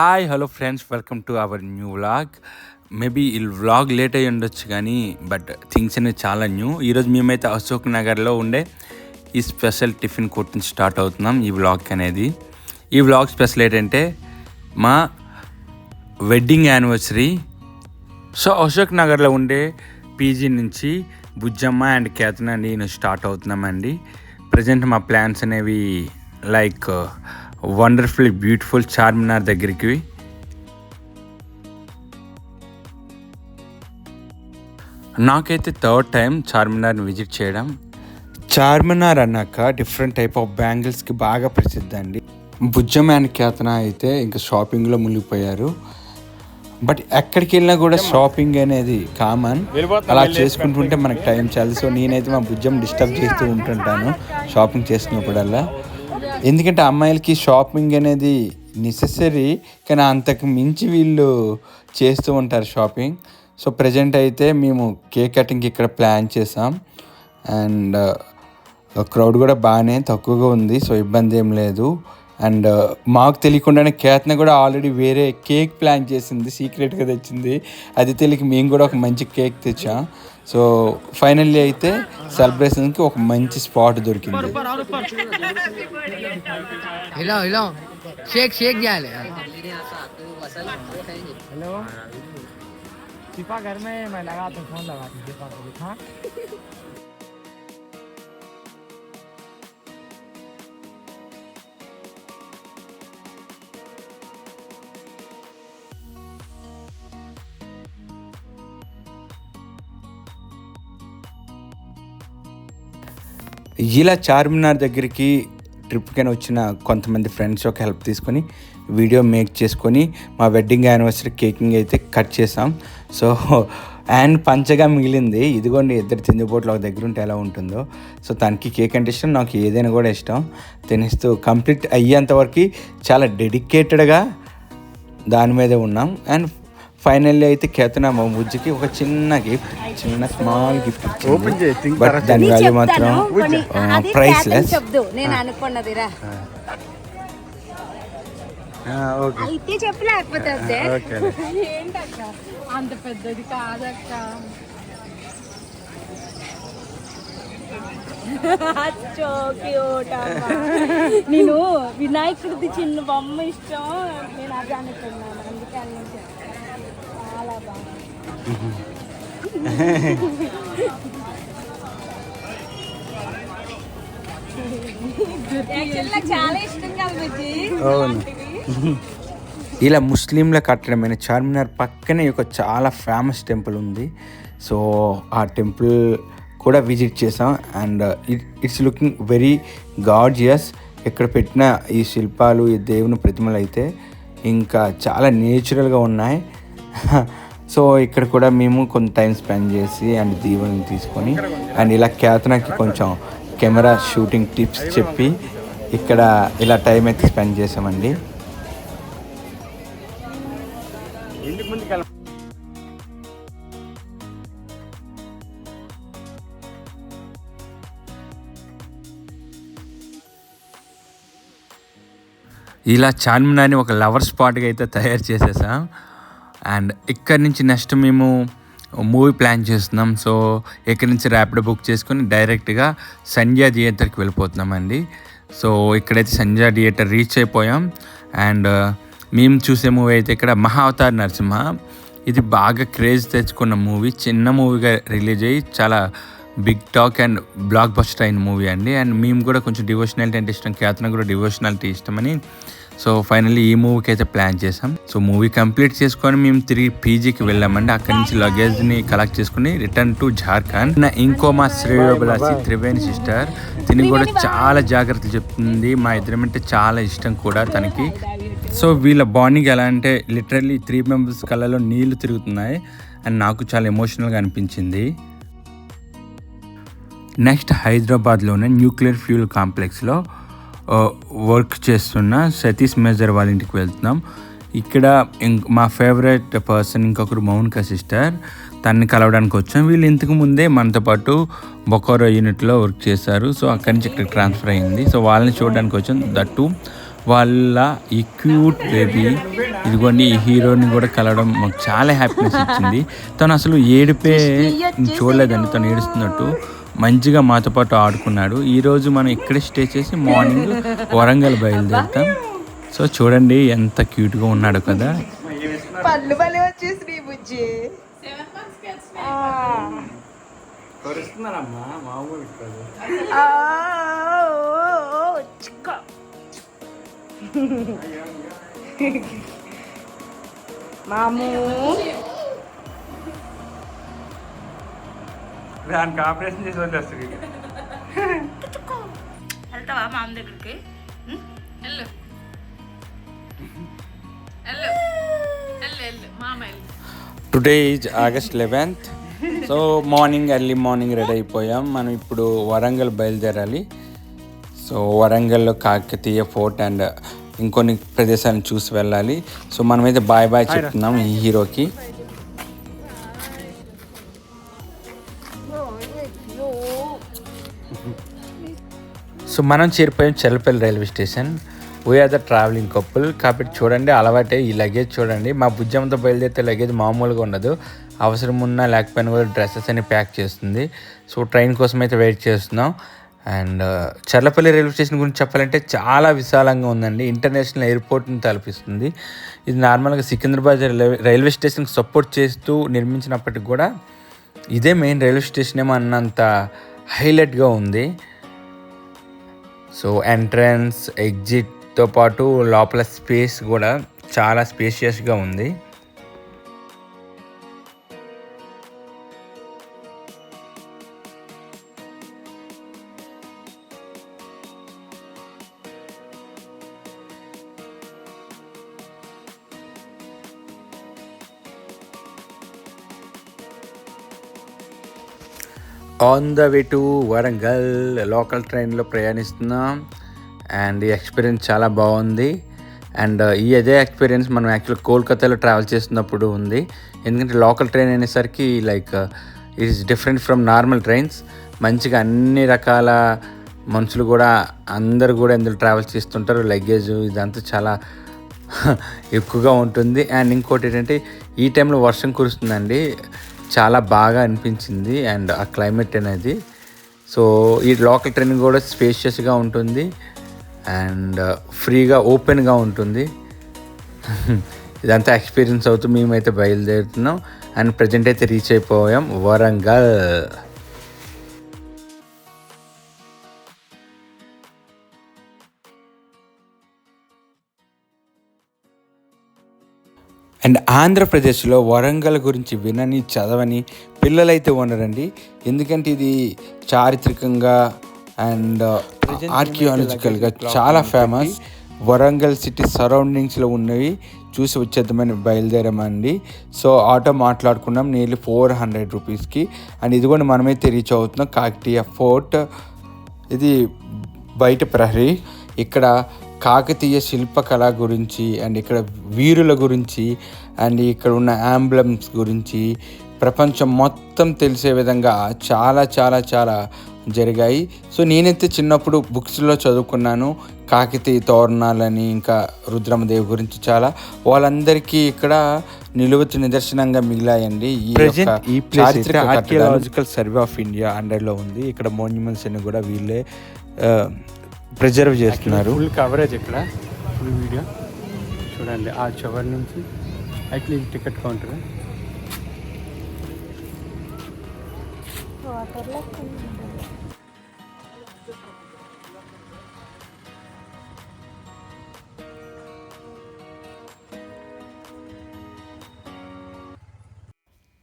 Hi hello friends welcome to our new vlog maybe ఈ vlog late అయ్యి ఉండొచ్చు కానీ బట్ థింగ్స్ అనేవి చాలా న్యూ ఈరోజు మేమైతే అశోక్ నగర్లో ఉండే ఈ స్పెషల్ టిఫిన్ కోర్ట్ నుంచి స్టార్ట్ అవుతున్నాం ఈ వ్లాగ్ అనేది. ఈ వ్లాగ్ స్పెషల్ ఏంటంటే మా వెడ్డింగ్ యానివర్సరీ సో అశోక్ నగర్లో ఉండే పీజీ నుంచి బుజ్జమ్మ అండ్ కేతన నేను స్టార్ట్ అవుతున్నామండి. ప్రజెంట్ మా ప్లాన్స్ అనేవి లైక్ వండర్ఫుల్ బ్యూటిఫుల్ చార్మినార్ దగ్గరికి నాకైతే థర్డ్ టైం చార్మినార్ని విజిట్ చేయడం. చార్మినార్ అన్నాక డిఫరెంట్ టైప్ ఆఫ్ బ్యాంగిల్స్కి బాగా ప్రసిద్ధి అండి బుజ్జమ్మ అండ్ కేతన అయితే ఇంకా షాపింగ్లో మునిగిపోయారు. బట్ ఎక్కడికి వెళ్ళినా కూడా షాపింగ్ అనేది కామన్. అలా చేసుకుంటుంటే మనకు టైం చాలు. సో నేనైతే మా బుజ్జం డిస్టర్బ్ చేస్తూ ఉంటుంటాను షాపింగ్ చేసినప్పుడల్లా. ఎందుకంటే అమ్మాయిలకి షాపింగ్ అనేది నెససరీ కానీ అంతకు మించి వీళ్ళు చేస్తూ ఉంటారు షాపింగ్. సో ప్రజెంట్ అయితే మేము కేక్ కటింగ్ ఇక్కడ ప్లాన్ చేసాం. అండ్ uh, క్రౌడ్ కూడా బాగానే తక్కువగా ఉంది సో ఇబ్బంది ఏం లేదు. అండ్ uh, మాకు తెలియకుండానే కేతన కూడా ఆల్రెడీ వేరే కేక్ ప్లాన్ చేసింది సీక్రెట్గా తెచ్చింది. అది తెలియక మేము కూడా ఒక మంచి కేక్ తెచ్చాం. सो फल सेलब्रेस मंच स्पाट दिखाई ఇలా చార్మినార్ దగ్గరికి ట్రిప్కైనా వచ్చిన కొంతమంది ఫ్రెండ్స్ యొక్క హెల్ప్ తీసుకొని వీడియో మేక్ చేసుకొని మా వెడ్డింగ్ యానివర్సరీ కేకింగ్ అయితే కట్ చేసాం. సో అండ్ పంచగా మిగిలింది. ఇదిగోండి ఇద్దరు తిండిపోట్లు ఒక దగ్గర ఉంటే ఎలా ఉంటుందో. సో తనకి కేక్ అంటే ఇష్టం నాకు ఏదైనా కూడా ఇష్టం. తినేస్తూ కంప్లీట్ అయ్యేంతవరకు చాలా డెడికేటెడ్గా దాని మీదే ఉన్నాం. అండ్ ఫైనల్లీ అయితే కేతన మా బుజ్జికి ఒక చిన్న గిఫ్ట్ చిన్న స్మాల్ గిఫ్ట్ బట్ దాని వాల్యూ మాత్రం నేను అనుకున్నదిరా అయితే చెప్పు లేకపోతే వద్దే. ఏంటక్క? అంత పెద్దది కాదక్క. నేను వినాయకుడిది చిన్న బొమ్మ ఇష్టం నేను అది అనుకున్నాను అందుకే అన్నీ చాలా బుజ్జి. ఇలా ముస్లింల కట్టడమైన చార్మినార్ పక్కనే ఒక చాలా ఫేమస్ టెంపుల్ ఉంది. సో ఆ టెంపుల్ కూడా విజిట్ చేసాం. And it's looking very gorgeous. ఇక్కడ పెట్టిన ఈ శిల్పాలు ఈ దేవుని ప్రతిమలు అయితే ఇంకా చాలా నేచురల్గా ఉన్నాయి. సో ఇక్కడ కూడా మేము కొంత టైం స్పెండ్ చేసి అండ్ దీవెని తీసుకొని అండ్ ఇలా కేతనకి కొంచెం కెమెరా షూటింగ్ టిప్స్ చెప్పి ఇక్కడ ఇలా టైం అయితే స్పెండ్ చేసామండి. ఇలా చార్మినార్ని ఒక లవర్ స్పాట్గా అయితే తయారు చేసేసాం. అండ్ ఇక్కడి నుంచి నెక్స్ట్ మేము మూవీ ప్లాన్ చేస్తున్నాం. సో ఇక్కడి నుంచి ర్యాపిడ్ బుక్ చేసుకొని డైరెక్ట్గా సంధ్యా థియేటర్కి వెళ్ళిపోతున్నామండి. సో ఇక్కడైతే సంధ్యా థియేటర్ రీచ్ అయిపోయాం. అండ్ మేము చూసే మూవీ అయితే ఇక్కడ మహావతార్ నరసింహ. ఇది బాగా క్రేజ్ తెచ్చుకున్న మూవీ. చిన్న మూవీగా రిలీజ్ అయ్యి చాలా big talk and blockbuster అయిన మూవీ అండి. అండ్ మేము కూడా కొంచెం డివోషనాలిటీ అంటే ఇష్టం. ఖ్యాతన కూడా డివోషనాలిటీ ఇష్టమని సో ఫైనల్లీ ఈ మూవీకి అయితే ప్లాన్ చేసాం సో మూవీ కంప్లీట్ చేసుకొని మేము తిరిగి పీజీకి వెళ్ళామండి. అక్కడి నుంచి లగేజ్ని కలెక్ట్ చేసుకుని రిటర్న్ టు జార్ఖండ్ నా ఇంకో మా శ్రేయోభిలాసి త్రివేణి సిస్టర్ తిని కూడా చాలా జాగ్రత్తలు చెప్తుంది. మా ఇద్దరమంటే చాలా ఇష్టం కూడా తనకి. సో వీళ్ళ బాండింగ్ ఎలా అంటే లిటరల్లీ త్రీ మెంబర్స్ కళ్ళలో నీళ్ళు తిరుగుతున్నాయి. అండ్ నాకు చాలా ఎమోషనల్గా అనిపించింది. నెక్స్ట్ హైదరాబాద్లోనే న్యూక్లియర్ ఫ్యూల్ కాంప్లెక్స్లో వర్క్ చేస్తున్న సతీష్ మేజర్ వాళ్ళ ఇంటికి వెళ్తున్నాం. ఇక్కడ ఇంక్ మా ఫేవరెట్ పర్సన్ ఇంకొకరు మౌనిక సిస్టర్ తన్ని కలవడానికి వచ్చాం. వీళ్ళు ఇంతకు ముందే మనతో పాటు బొకోరో యూనిట్లో వర్క్ చేశారు. సో అక్కడి నుంచి ఇక్కడ ట్రాన్స్ఫర్ అయ్యింది సో వాళ్ళని చూడడానికి వచ్చాం. దట్టు వాళ్ళ ఈ క్యూట్ బేబీ ఇదిగోండి ఈ హీరోని కూడా కలవడం మాకు చాలా హ్యాపీనెస్ ఇచ్చింది. తను అసలు ఏడిపే చూడలేదండి. తను ఏడుస్తున్నట్టు. మంచిగా మాతో పాటు ఆడుకున్నాడు. ఈరోజు మనం ఇక్కడే స్టే చేసి మార్నింగ్ వరంగల్ బయలుదేరుతాం. సో చూడండి ఎంత క్యూట్గా ఉన్నాడు కదా. పళ్ళు భలే వచ్చేసి బుజ్జి. మాము. దానికి ఆపరేషన్ చేసి వదిలేస్తుంది వెళ్తావా మామ దగ్గరికి? వెళ్ళు. వెళ్ళు. వెళ్ళు వెళ్ళు. మామ వెళ్ళు. Today is August eleventh so morning early morning ready అయిపోయాం. మనం ఇప్పుడు వరంగల్ బయలుదేరాలి. సో వరంగల్లో కాకతీయ ఫోర్ట్ అండ్ ఇంకొన్ని ప్రదేశాలను చూసి వెళ్ళాలి. సో మనమైతే బాయ్ బాయ్ చెప్తున్నాం ఈ హీరోకి. సో మనం చేరిపోయాం Chellapalli railway station. We're the travelling couple కాబట్టి చూడండి అలవాటే ఈ లగేజ్ చూడండి. మా భుజంతో బయలుదేరితే లగేజ్ మామూలుగా ఉండదు. అవసరం ఉన్నా లేకపోయినా కూడా డ్రెస్సెస్ అన్ని ప్యాక్ చేస్తుంది. సో ట్రైన్ కోసం అయితే వెయిట్ చేస్తున్నాం. And uh, Cherlapalli railway station గురించి చెప్పాలంటే చాలా విశాలంగా ఉందండి. ఇంటర్నేషనల్ ఎయిర్పోర్ట్ని తలపిస్తుంది. ఇది నార్మల్గా సికింద్రాబాద్ రైల్వే రైల్వే స్టేషన్కి సపోర్ట్ చేస్తూ నిర్మించినప్పటికి కూడా ఇదే మెయిన్ రైల్వే స్టేషన్ ఏమో అన్నంత హైలైట్గా ఉంది. సో ఎంట్రన్స్ ఎగ్జిట్తో పాటు లోపల స్పేస్ కూడా చాలా స్పేషియస్గా ఉంది. On the way to Warangal local ట్రైన్లో ప్రయాణిస్తున్నాం. అండ్ ఈ ఎక్స్పీరియన్స్ చాలా బాగుంది. అండ్ uh, ఈ అదే ఎక్స్పీరియన్స్ మనం యాక్చువల్ కోల్కతాలో ట్రావెల్ చేస్తున్నప్పుడు ఉంది. ఎందుకంటే లోకల్ ట్రైన్ అనేసరికి like it is different from normal trains మంచిగా అన్ని రకాల మనుషులు కూడా అందరు కూడా ఇందులో ట్రావెల్ చేస్తుంటారు. లగేజ్ ఇదంతా చాలా ఎక్కువగా ఉంటుంది. అండ్ ఇంకోటి ఏంటంటే ఈ టైంలో వర్షం కురుస్తుందండి. చాలా బాగా అనిపించింది అండ్ ఆ క్లైమేట్ అనేది. సో ఈ లోకల్ ట్రైన్ కూడా స్పేషియస్గా ఉంటుంది అండ్ ఫ్రీగా ఓపెన్గా ఉంటుంది. ఇదంతా ఎక్స్పీరియన్స్ అవుతూ మేమైతే బయలుదేరుతున్నాం అండ్ ప్రజెంట్ అయితే రీచ్ అయిపోయాం వరంగల్. అండ్ ఆంధ్రప్రదేశ్లో వరంగల్ గురించి వినని చదవని పిల్లలైతే ఉండరండి. ఎందుకంటే ఇది చారిత్రకంగా అండ్ ఆర్కియాలజికల్గా చాలా ఫేమస్ వరంగల్ సిటీ సరౌండింగ్స్లో ఉన్నవి చూసి వచ్చేద్దామని బయలుదేరామండి. సో ఆటో మాట్లాడుకున్నాం నియర్లీ ఫోర్ హండ్రెడ్ రూపీస్కి అండ్ ఇది కూడా మనమైతే రీచ్ అవుతున్నాం కాకతీయ ఫోర్ట్. ఇది బయట ప్రహరీ. ఇక్కడ కాకతీయ శిల్పకళ గురించి అండ్ ఇక్కడ వీరుల గురించి అండ్ ఇక్కడ ఉన్న ఆంబ్లమ్స్ గురించి ప్రపంచం మొత్తం తెలిసే విధంగా చాలా చాలా చాలా జరిగాయి. సో నేనైతే చిన్నప్పుడు బుక్స్లో చదువుకున్నాను. కాకతీయ తోరణాలని ఇంకా రుద్రమదేవి గురించి చాలా. వాళ్ళందరికీ ఇక్కడ నిలువెత్తు నిదర్శనంగా మిగిలాయండి ఈ ఈ ఆర్కియాలజికల్ సర్వే ఆఫ్ ఇండియా అండర్లో ఉంది. ఇక్కడ మోన్యుమెంట్స్ అన్ని కూడా వీళ్ళే ప్రిజర్వ్ చేస్తున్నారు. ఫుల్ కవరేజ్ ఇక్కడ ఫుల్ వీడియో చూడండి ఆ చివరి నుంచి. యాక్చువల్లీ టికెట్ కౌంటర్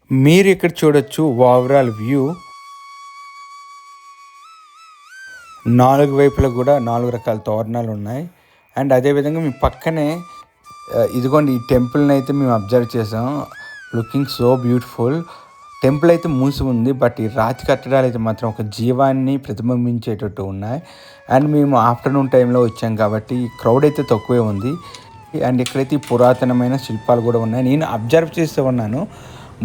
మీరు ఇక్కడ చూడొచ్చు ఓవరాల్ వ్యూ. నాలుగు వైపులా కూడా నాలుగు రకాల తోరణాలు ఉన్నాయి. అండ్ అదేవిధంగా మీ పక్కనే ఇదిగోండి ఈ టెంపుల్ని అయితే మేము అబ్జర్వ్ చేసాం. Looking so beautiful. టెంపుల్ అయితే మూసి ఉంది బట్ ఈ రాతి కట్టడాలు అయితే మాత్రం ఒక జీవాన్ని ప్రతిబింబించేటట్టు ఉన్నాయి. అండ్ మేము ఆఫ్టర్నూన్ టైంలో వచ్చాం కాబట్టి క్రౌడ్ అయితే తక్కువే ఉంది. అండ్ ఇక్కడైతే పురాతనమైన శిల్పాలు కూడా ఉన్నాయి. నేను అబ్జర్వ్ చేస్తూ ఉన్నాను.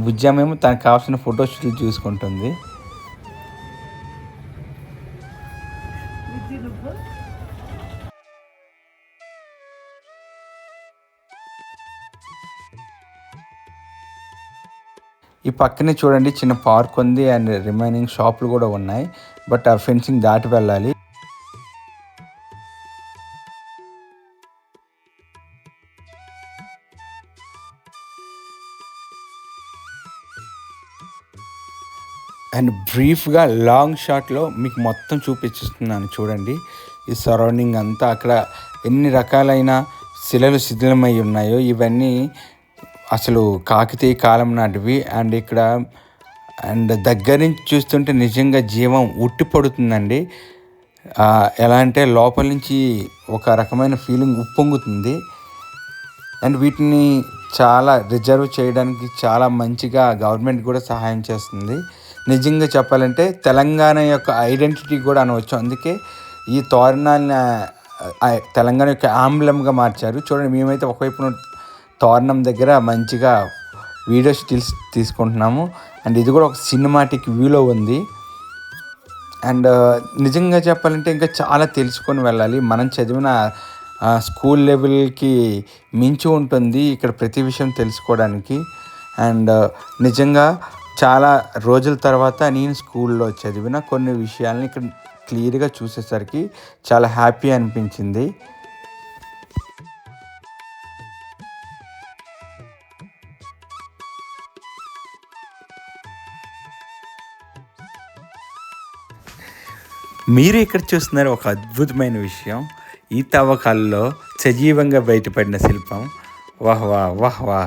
బుజ్జామేమో తనకు కావాల్సిన ఫోటోషూట్లు చూసుకుంటుంది. ఈ పక్కనే చూడండి చిన్న పార్క్ ఉంది అండ్ రిమైనింగ్ షాపులు కూడా ఉన్నాయి. బట్ ఆ ఫెన్సింగ్ దాటి వెళ్ళాలి. అండ్ బ్రీఫ్గా లాంగ్ షాట్లో మీకు మొత్తం చూపించిస్తున్నాను చూడండి. ఈ సరౌండింగ్ అంతా అక్కడ ఎన్ని రకాలైన శిలలు శిథిలమై ఉన్నాయో ఇవన్నీ అసలు కాకతీయ కాలం నాటివి. అండ్ ఇక్కడ అండ్ దగ్గర నుంచి చూస్తుంటే నిజంగా జీవం ఉట్టి పడుతుందండి ఎలా అంటే లోపల నుంచి ఒక రకమైన ఫీలింగ్ ఉప్పొంగుతుంది. అండ్ వీటిని చాలా రిజర్వ్ చేయడానికి చాలా మంచిగా గవర్నమెంట్ కూడా సహాయం చేస్తుంది. నిజంగా చెప్పాలంటే తెలంగాణ యొక్క ఐడెంటిటీ కూడా అనవచ్చు. అందుకే ఈ తోరణాన్ని తెలంగాణ యొక్క ఆంబలంగా మార్చారు. చూడండి మేమైతే ఒకవైపున తోరణం దగ్గర మంచిగా వీడియో స్టిల్స్ తీసుకుంటున్నాము. అండ్ ఇది కూడా ఒక సినిమాటిక్ వ్యూలో ఉంది. అండ్ నిజంగా చెప్పాలంటే ఇంకా చాలా తెలుసుకొని వెళ్ళాలి. మనం చదివిన స్కూల్ లెవెల్కి మించి ఉంటుంది ఇక్కడ ప్రతి విషయం తెలుసుకోవడానికి. అండ్ నిజంగా చాలా రోజుల తర్వాత నేను స్కూల్లో చదివిన కొన్ని విషయాల్ని ఇక్కడ క్లియర్గా చూసేసరికి చాలా హ్యాపీ అనిపించింది. మీరు ఇక్కడ చూస్తున్నారు ఒక అద్భుతమైన విషయం. ఈ తవ్వకాల్లో సజీవంగా బయటపడిన శిల్పం. వాహ్ వా వాహ్ వా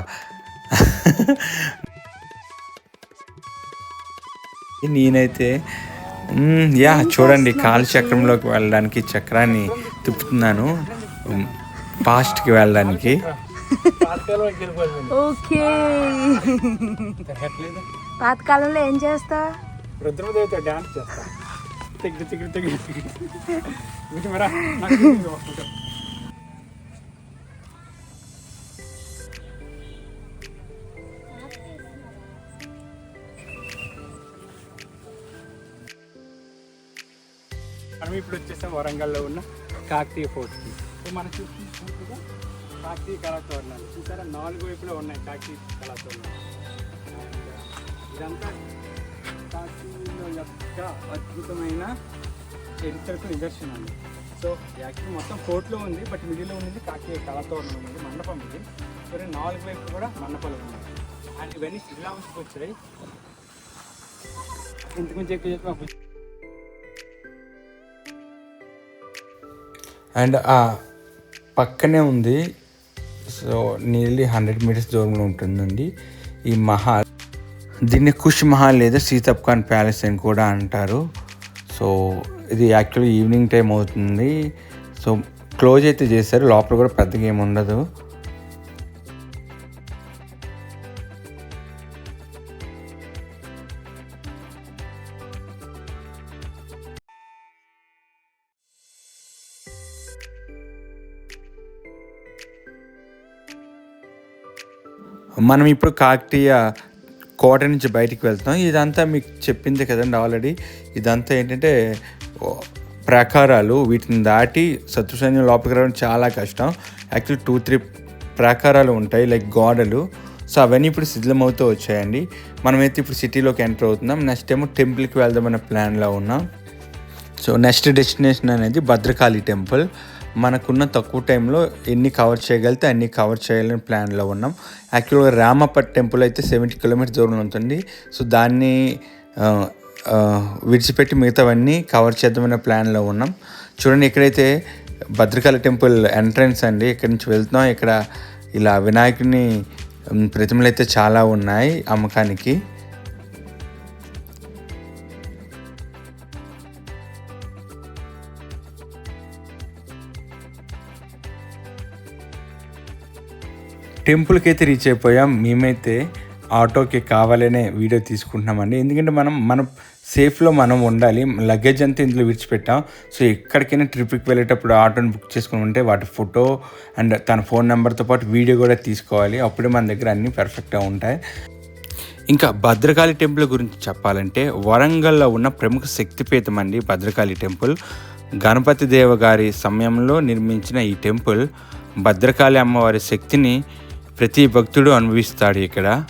నేనైతే యా చూడండి కాలు చక్రంలోకి వెళ్ళడానికి చక్రాన్ని తిప్పుతున్నాను. పాస్ట్కి వెళ్ళడానికి. ఓకే. పాతకాలంలో ఏం చేస్తా రుద్రమదేవితో డ్యాన్స్ చేస్తా. తిగ్గి తిగ్గి తిగ్గి తిగ్గి మరా. మనం ఇప్పుడు వచ్చేసాం వరంగల్లో ఉన్న కాకతీయ ఫోర్ట్కి సో మనం చూసుకుంటున్నట్టుగా కాకతీయ కళాతోరణాలు చూసారా నాలుగు వైపులో ఉన్నాయి కాకతీయ కళాతోరణాలు ఇదంతా కాకతీయుల యొక్క అద్భుతమైన చరిత్రకు నిదర్శనం సో యాక్చువల్ మొత్తం కోర్టులో ఉంది బట్ మిడిల్లో ఉంది కాకి కళాతోరణం ఉంది మండపం ఇది సో నాలుగు వైపు కూడా మండపాలు ఉన్నాయి. అండ్ ఇవన్నీ శిలాంశకు వచ్చాయి. ఇంతకుముందు ఎక్కువ చెప్పి మాకు అండ్ ఆ పక్కనే ఉంది. సో నియర్లీ హండ్రెడ్ మీటర్స్ దూరంలో ఉంటుందండి. ఈ మహా దీన్ని కుష్ మహల్ లేదా సీతప్ ఖాన్ ప్యాలెస్ అని కూడా అంటారు. సో ఇది యాక్చువల్లీ ఈవినింగ్ టైం అవుతుంది. సో క్లోజ్ అయితే చేశారు లోపల కూడా పెద్దగా ఏమి ఉండదు. మనం ఇప్పుడు కాకతీయ కోట నుంచి బయటికి వెళ్తాం ఇదంతా మీకు చెప్పింది కదండి ఆల్రెడీ ఇదంతా ఏంటంటే ప్రాకారాలు వీటిని దాటి శత్రు సైన్యం లోపలికి రావడం చాలా కష్టం. యాక్చువల్లీ టూ త్రీ ప్రాకారాలు ఉంటాయి లైక్ గోడలు. సో అవన్నీ ఇప్పుడు శిథిలమవుతూ వచ్చాయండి. మనమైతే ఇప్పుడు సిటీలోకి ఎంటర్ అవుతున్నాం. నెక్స్ట్ ఏమో టెంపుల్కి వెళ్దామనే ప్లాన్లో ఉన్నాం. సో నెక్స్ట్ డెస్టినేషన్ అనేది భద్రకాళి టెంపుల్ మనకున్న తక్కువ టైంలో ఎన్ని కవర్ చేయగలిగితే అన్ని కవర్ చేయాలని ప్లాన్లో ఉన్నాం. యాక్చువల్గా రామపట్ టెంపుల్ అయితే సెవెంటీ కిలోమీటర్ దూరంలో ఉంటుంది. సో దాన్ని విడిచిపెట్టి మిగతావన్నీ కవర్ చేద్దామనే ప్లాన్లో ఉన్నాం. చూడండి ఇక్కడైతే భద్రకాళి టెంపుల్ ఎంట్రన్స్ అండి ఇక్కడ నుంచి వెళ్తున్నాం ఇక్కడ ఇలా వినాయకుని ప్రతిమలు అయితే చాలా ఉన్నాయి అమ్మకానికి. టెంపుల్కి అయితే రీచ్ అయిపోయాం. మేమైతే ఆటోకి కావాలనే వీడియో తీసుకుంటున్నామండి. ఎందుకంటే మనం మన సేఫ్లో మనం ఉండాలి. లగేజ్ అంతా ఇందులో విడిచిపెట్టాం. సో ఎక్కడికైనా ట్రిప్కి వెళ్ళేటప్పుడు ఆటోని బుక్ చేసుకుని ఉంటే వాటి ఫోటో అండ్ తన ఫోన్ నెంబర్తో పాటు వీడియో కూడా తీసుకోవాలి. అప్పుడే మన దగ్గర అన్నీ పర్ఫెక్ట్గా ఉంటాయి. ఇంకా భద్రకాళి టెంపుల్ గురించి చెప్పాలంటే వరంగల్లో ఉన్న ప్రముఖ శక్తిపీఠం అండి భద్రకాళి టెంపుల్ గణపతి దేవ గారి సమయంలో నిర్మించిన ఈ టెంపుల్ భద్రకాళి అమ్మవారి శక్తిని ప్రతి భక్తుడు అనుభవిస్తాడు ఇక్కడ.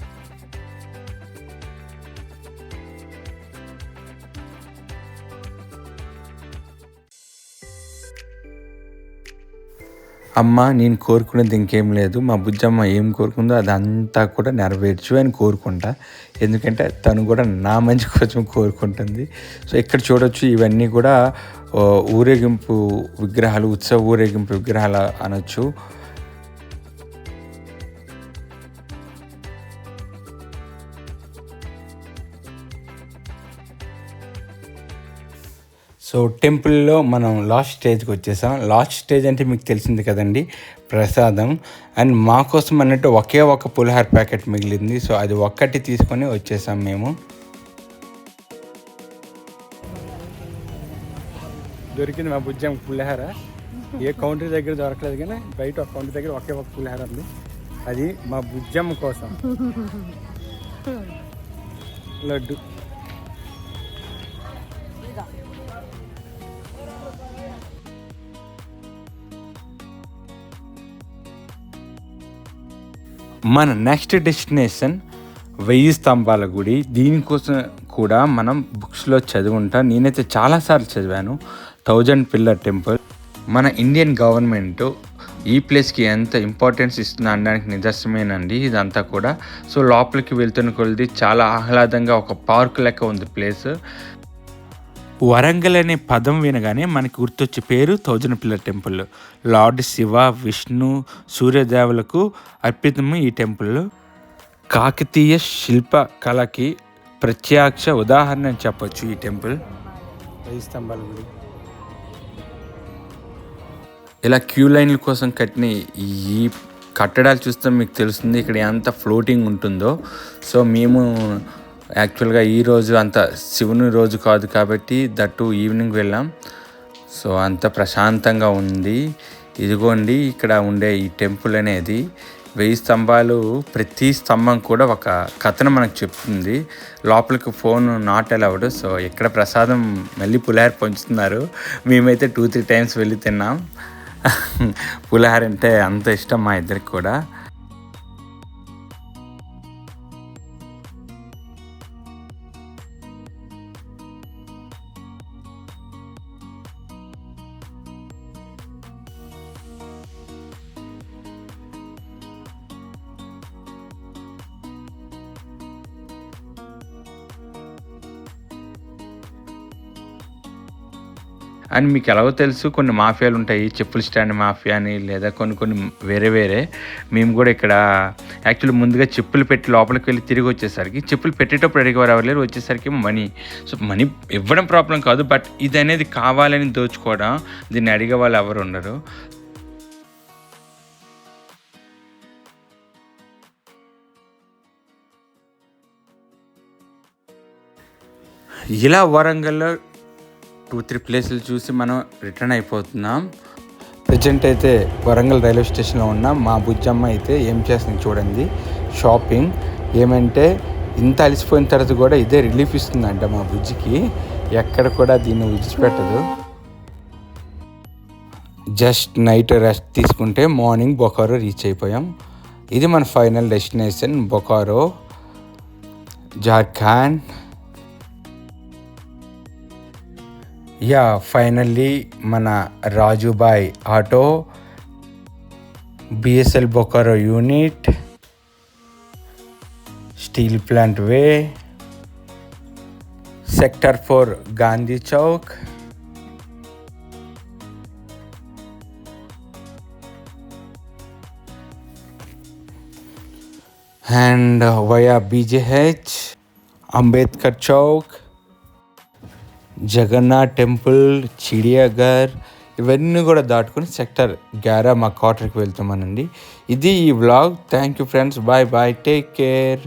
అమ్మ నేను కోరుకునేది ఇంకేం లేదు. మా బుజ్జమ్మ ఏం కోరుకుందో అదంతా కూడా నెరవేర్చు అని కోరుకుంటా. ఎందుకంటే తను కూడా నా మంచి కోసం కోరుకుంటుంది. సో ఇక్కడ చూడొచ్చు ఇవన్నీ కూడా ఊరేగింపు విగ్రహాలు ఉత్సవ ఊరేగింపు విగ్రహాలు అనొచ్చు. సో టెంపుల్లో మనం లాస్ట్ స్టేజ్కి వచ్చేసాం. లాస్ట్ స్టేజ్ అంటే మీకు తెలిసింది కదండి ప్రసాదం. అండ్ మా కోసం అన్నట్టు ఒకే ఒక పులిహార ప్యాకెట్ మిగిలింది. సో అది ఒక్కటి తీసుకొని వచ్చేసాం మేము. దొరికింది మా బుజ్జం పులిహార. ఏ కౌంటర్ దగ్గర దొరకలేదు కానీ బయట ఒక కౌంటర్ దగ్గర ఒకే ఒక పులిహార ఉంది. అది మా బుజ్జమ్మ కోసం. లడ్డు. మన నెక్స్ట్ డెస్టినేషన్ వెయ్యి స్తంభాల గుడి. దీనికోసం కూడా మనం బుక్స్లో చదువుంటా. నేనైతే చాలాసార్లు చదివాను. Thousand pillar temple. మన ఇండియన్ గవర్నమెంట్ ఈ ప్లేస్కి ఎంత ఇంపార్టెన్స్ ఇస్తుంది అనడానికి నిదర్శనమేనండి ఇదంతా కూడా. సో లోపలికి వెళ్తున్న కొలది చాలా ఆహ్లాదంగా ఒక పార్క్ లెక్క ఉంది ప్లేస్. వరంగల్ అనే పదం వినగానే మనకి గుర్తొచ్చే పేరు thousand pillar temple. Lord Shiva Vishnu సూర్యదేవులకు అర్పితము ఈ టెంపుల్. కాకతీయ శిల్ప కళకి ప్రత్యక్ష ఉదాహరణ అని చెప్పొచ్చు ఈ టెంపుల్. స్తంభాల గుడి. ఇలా క్యూ లైన్ల కోసం కట్టిన ఈ కట్టడాలు చూస్తే మీకు తెలుస్తుంది ఇక్కడ ఎంత ఫ్లోటింగ్ ఉంటుందో. సో మేము యాక్చువల్గా ఈ రోజు అంత శివుని రోజు కాదు కాబట్టి దట్టు ఈవినింగ్ వెళ్ళాం. సో అంత ప్రశాంతంగా ఉంది. ఇదిగోండి ఇక్కడ ఉండే ఈ టెంపుల్ అనేది వెయ్యి స్తంభాలు ప్రతి స్తంభం కూడా ఒక కథను మనకు చెప్తుంది. లోపలికి ఫోన్ నాట్ అలౌడ్ సో ఇక్కడ ప్రసాదం మళ్ళీ పులిహార పంచుతున్నారు. మేమైతే టూ త్రీ టైమ్స్ వెళ్ళి తిన్నాం. పులిహార అంటే అంత ఇష్టం మా ఇద్దరికి కూడా. అండ్ మీకు ఎలాగో తెలుసు కొన్ని మాఫియాలు ఉంటాయి చెప్పుల స్టాండ్ మాఫియా అని లేదా కొన్ని కొన్ని వేరే వేరే. మేము కూడా ఇక్కడ యాక్చువల్లీ ముందుగా చెప్పులు పెట్టి లోపలికి వెళ్ళి తిరిగి వచ్చేసరికి చెప్పులు పెట్టేటప్పుడు అడిగేవారు ఎవరు లేరు వచ్చేసరికి మనీ. సో మనీ ఇవ్వడం ప్రాబ్లం కాదు బట్ ఇది అనేది కావాలని దోచుకోవడం దీన్ని అడిగే వాళ్ళు ఎవరు ఉండరు. ఇలా వరంగల్లో టూ త్రీ ప్లేసులు చూసి మనం రిటర్న్ అయిపోతున్నాం. ప్రజెంట్ అయితే వరంగల్ రైల్వే స్టేషన్లో ఉన్నాం మా బుజ్జమ్మ అయితే ఏం చేస్తుంది చూడండి. షాపింగ్. ఏమంటే ఇంత అలసిపోయిన తర్వాత కూడా ఇదే రిలీఫ్ ఇస్తుందంట మా బుజ్జికి. ఎక్కడ కూడా దీన్ని విడిచిపెట్టదు. జస్ట్ నైట్ రెస్ట్ తీసుకుంటే మార్నింగ్ బొకారో రీచ్ అయిపోయాం. ఇది మన final destination Bokaro Jharkhand. Yeah finally మన Rajubhai auto BSL Bokaro unit steel plant way sector four Gandhi Chowk and via BJH Ambedkar Chowk Jagannath temple Chidiyaghar ఇవన్నీ కూడా దాటుకొని sector గ్యారా మా క్వార్టర్కి వెళ్తామనండి. ఇది ఈ vlog. Thank you friends. Bye bye. Take care.